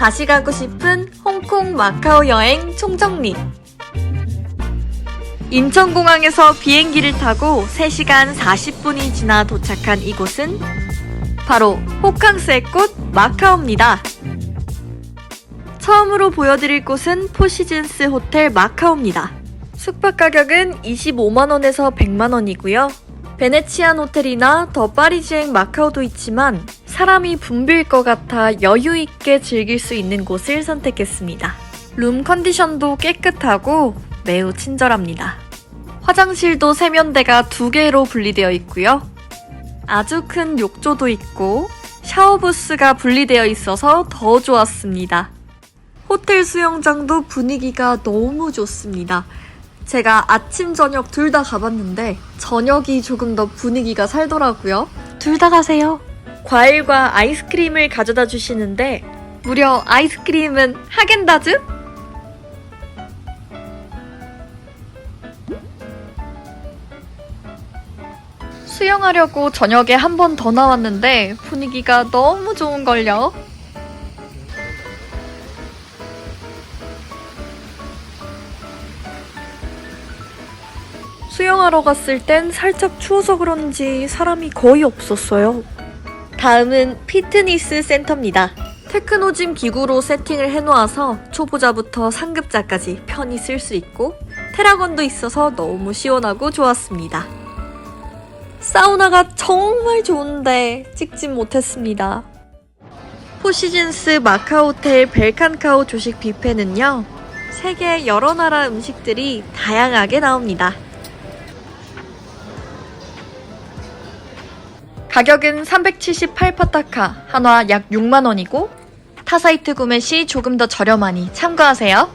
다시 가고 싶은 홍콩 마카오 여행 총정리. 인천공항에서 비행기를 타고 3시간 40분이 지나 도착한 이곳은 바로 호캉스의 꽃 마카오입니다. 처음으로 보여드릴 곳은 포시즌스 호텔 마카오입니다. 숙박 가격은 25만원에서 100만원이고요. 베네치안 호텔이나 더 파리지행 마카오도 있지만 사람이 붐빌 것 같아 여유 있게 즐길 수 있는 곳을 선택했습니다. 룸 컨디션도 깨끗하고 매우 친절합니다. 화장실도 세면대가 두 개로 분리되어 있고요. 아주 큰 욕조도 있고 샤워 부스가 분리되어 있어서 더 좋았습니다. 호텔 수영장도 분위기가 너무 좋습니다. 제가 아침, 저녁 둘 다 가봤는데 저녁이 조금 더 분위기가 살더라고요. 둘 다 가세요. 과일과 아이스크림을 가져다 주시는데 무려 아이스크림은 하겐다즈? 수영하려고 저녁에 한 번 더 나왔는데 분위기가 너무 좋은걸요. 수영하러 갔을 땐 살짝 추워서 그런지 사람이 거의 없었어요. 다음은 피트니스 센터입니다. 테크노짐 기구로 세팅을 해놓아서 초보자부터 상급자까지 편히 쓸 수 있고 테라건도 있어서 너무 시원하고 좋았습니다. 사우나가 정말 좋은데 찍진 못했습니다. 포시즌스 마카오텔 벨칸카오 조식 뷔페는요, 세계 여러 나라 음식들이 다양하게 나옵니다. 가격은 378파타카, 한화 약 6만원이고, 타 사이트 구매 시 조금 더 저렴하니 참고하세요.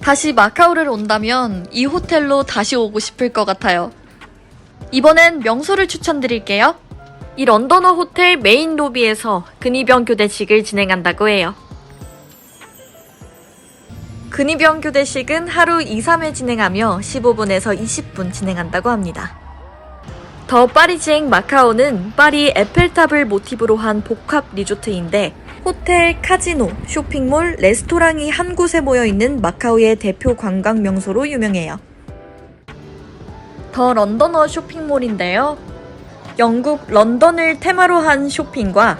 다시 마카오를 온다면 이 호텔로 다시 오고 싶을 것 같아요. 이번엔 명소를 추천드릴게요. 이 런던어 호텔 메인 로비에서 근위병 교대식을 진행한다고 해요. 근위병 교대식은 하루 2, 3회 진행하며 15분에서 20분 진행한다고 합니다. 더 파리지행 마카오는 파리 에펠탑을 모티브로 한 복합 리조트인데 호텔, 카지노, 쇼핑몰, 레스토랑이 한 곳에 모여 있는 마카오의 대표 관광 명소로 유명해요. 더 런던어 쇼핑몰인데요. 영국 런던을 테마로 한 쇼핑과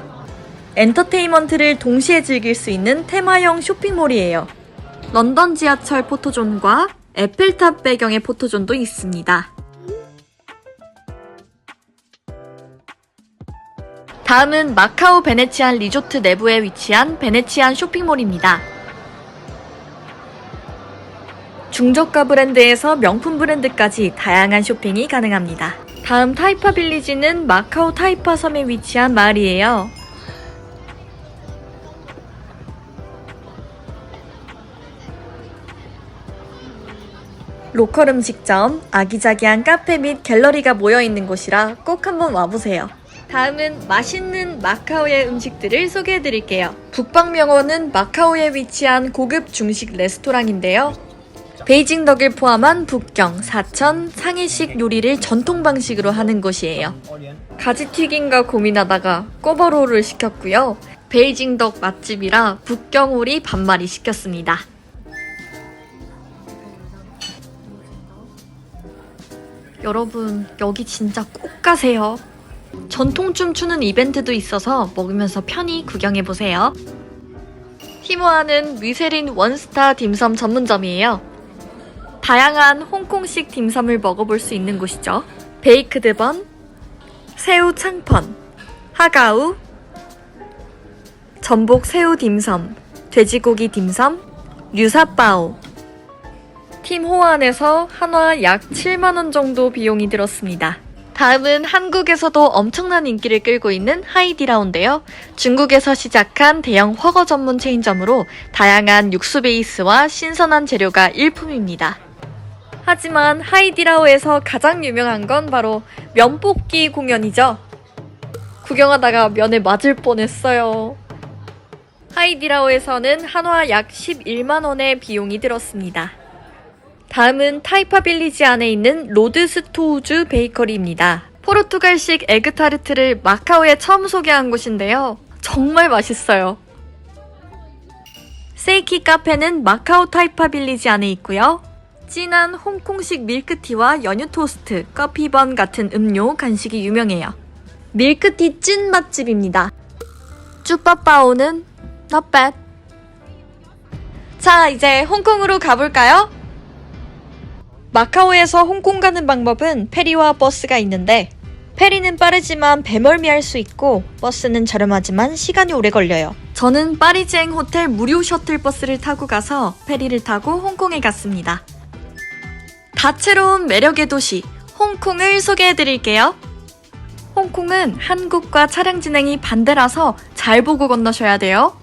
엔터테인먼트를 동시에 즐길 수 있는 테마형 쇼핑몰이에요. 런던 지하철 포토존과 에펠탑 배경의 포토존도 있습니다. 다음은 마카오 베네치안 리조트 내부에 위치한 베네치안 쇼핑몰입니다. 중저가 브랜드에서 명품 브랜드까지 다양한 쇼핑이 가능합니다. 다음 타이파 빌리지는 마카오 타이파 섬에 위치한 마을이에요. 로컬 음식점, 아기자기한 카페 및 갤러리가 모여 있는 곳이라 꼭 한번 와보세요. 다음은 맛있는 마카오의 음식들을 소개해 드릴게요. 북방명원은 마카오에 위치한 고급 중식 레스토랑인데요. 베이징 덕을 포함한 북경, 사천, 상해식 요리를 전통 방식으로 하는 곳이에요. 가지튀김과 고민하다가 꼬버로우를 시켰고요. 베이징 덕 맛집이라 북경 오리 반마리 시켰습니다. 여러분, 여기 진짜 꼭 가세요. 전통춤 추는 이벤트도 있어서 먹으면서 편히 구경해보세요. 티모아는 미쉐린 원스타 딤섬 전문점이에요. 다양한 홍콩식 딤섬을 먹어볼 수 있는 곳이죠. 베이크드 번, 새우 창펀, 하가우, 전복 새우 딤섬, 돼지고기 딤섬, 류사빠오. 팀 호안에서 한화 약 7만원 정도 비용이 들었습니다. 다음은 한국에서도 엄청난 인기를 끌고 있는 하이디라오인데요. 중국에서 시작한 대형 허거 전문 체인점으로 다양한 육수 베이스와 신선한 재료가 일품입니다. 하지만 하이디라오에서 가장 유명한 건 바로 면 뽑기 공연이죠. 구경하다가 면에 맞을 뻔했어요. 하이디라오에서는 한화 약 11만원의 비용이 들었습니다. 다음은 타이파 빌리지 안에 있는 로드 스토우즈 베이커리입니다. 포르투갈식 에그타르트를 마카오에 처음 소개한 곳인데요. 정말 맛있어요. 세이키 카페는 마카오 타이파 빌리지 안에 있고요. 진한 홍콩식 밀크티와 연유 토스트, 커피번 같은 음료, 간식이 유명해요. 밀크티 찐 맛집입니다. 쭈빠빠오는 not bad. 자, 이제 홍콩으로 가볼까요? 마카오에서 홍콩 가는 방법은 페리와 버스가 있는데 페리는 빠르지만 배멀미 할 수 있고 버스는 저렴하지만 시간이 오래 걸려요. 저는 파리지행 호텔 무료 셔틀 버스를 타고 가서 페리를 타고 홍콩에 갔습니다. 다채로운 매력의 도시 홍콩을 소개해 드릴게요. 홍콩은 한국과 차량 진행이 반대라서 잘 보고 건너셔야 돼요.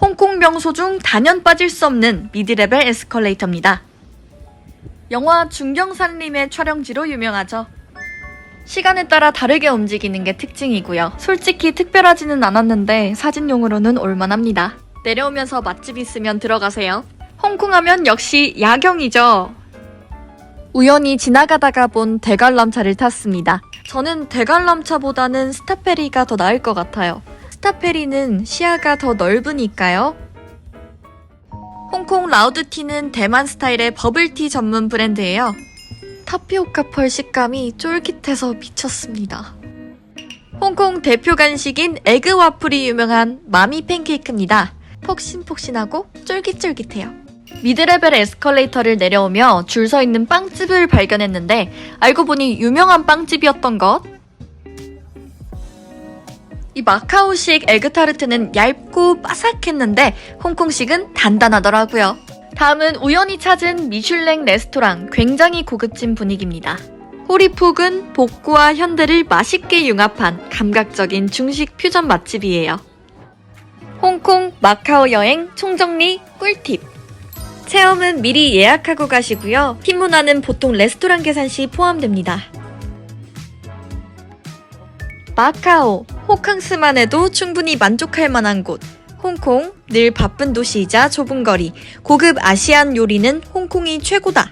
홍콩 명소 중 단연 빠질 수 없는 미드레벨 에스컬레이터입니다. 영화 중경산림의 촬영지로 유명하죠. 시간에 따라 다르게 움직이는 게 특징이고요. 솔직히 특별하지는 않았는데 사진용으로는 올만합니다. 내려오면서 맛집 있으면 들어가세요. 홍콩 하면 역시 야경이죠. 우연히 지나가다가 본 대관람차를 탔습니다. 저는 대관람차보다는 스타페리가 더 나을 것 같아요. 스타페리는 시야가 더 넓으니까요. 홍콩 라우드티는 대만 스타일의 버블티 전문 브랜드예요. 타피오카 펄 식감이 쫄깃해서 미쳤습니다. 홍콩 대표 간식인 에그 와플이 유명한 마미 팬케이크입니다. 폭신폭신하고 쫄깃쫄깃해요. 미드레벨 에스컬레이터를 내려오며 줄 서 있는 빵집을 발견했는데 알고 보니 유명한 빵집이었던 것. 이 마카오식 에그타르트는 얇고 바삭했는데 홍콩식은 단단하더라고요. 다음은 우연히 찾은 미슐랭 레스토랑 굉장히 고급진 분위기입니다. 호리폭은 복구와 현대를 맛있게 융합한 감각적인 중식 퓨전 맛집이에요. 홍콩, 마카오 여행 총정리 꿀팁. 체험은 미리 예약하고 가시고요. 팀 문화는 보통 레스토랑 계산 시 포함됩니다. 마카오, 호캉스만 해도 충분히 만족할 만한 곳. 홍콩, 늘 바쁜 도시이자 좁은 거리, 고급 아시안 요리는 홍콩이 최고다.